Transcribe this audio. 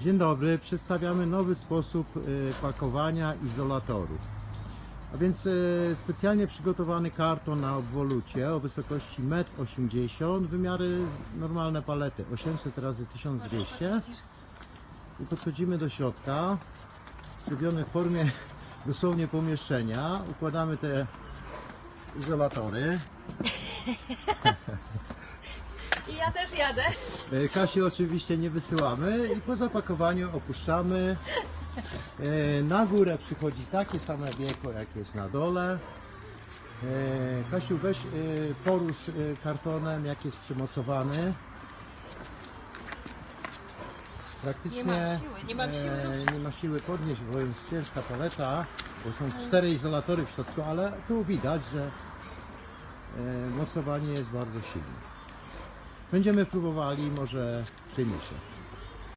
Dzień dobry, przedstawiamy nowy sposób y, pakowania izolatorów. A więc y, specjalnie przygotowany karton na obwolucie o wysokości 1,80 m, wymiary normalne palety 800 razy 1200 i podchodzimy do środka, wstawiony w formie dosłownie pomieszczenia, układamy te izolatory. Też jadę. E, Kasi oczywiście nie wysyłamy i po zapakowaniu opuszczamy. E, Na górę przychodzi takie same wieko, jak jest na dole. E, Kasiu, weź porusz kartonem, jak jest przymocowany. Praktycznie Nie mam siły, nie mam siły ruszyć. nie ma siły podnieść, bo jest ciężka paleta, bo są cztery izolatory w środku, ale tu widać, że mocowanie jest bardzo silne. Będziemy próbowali, może przyjmie się.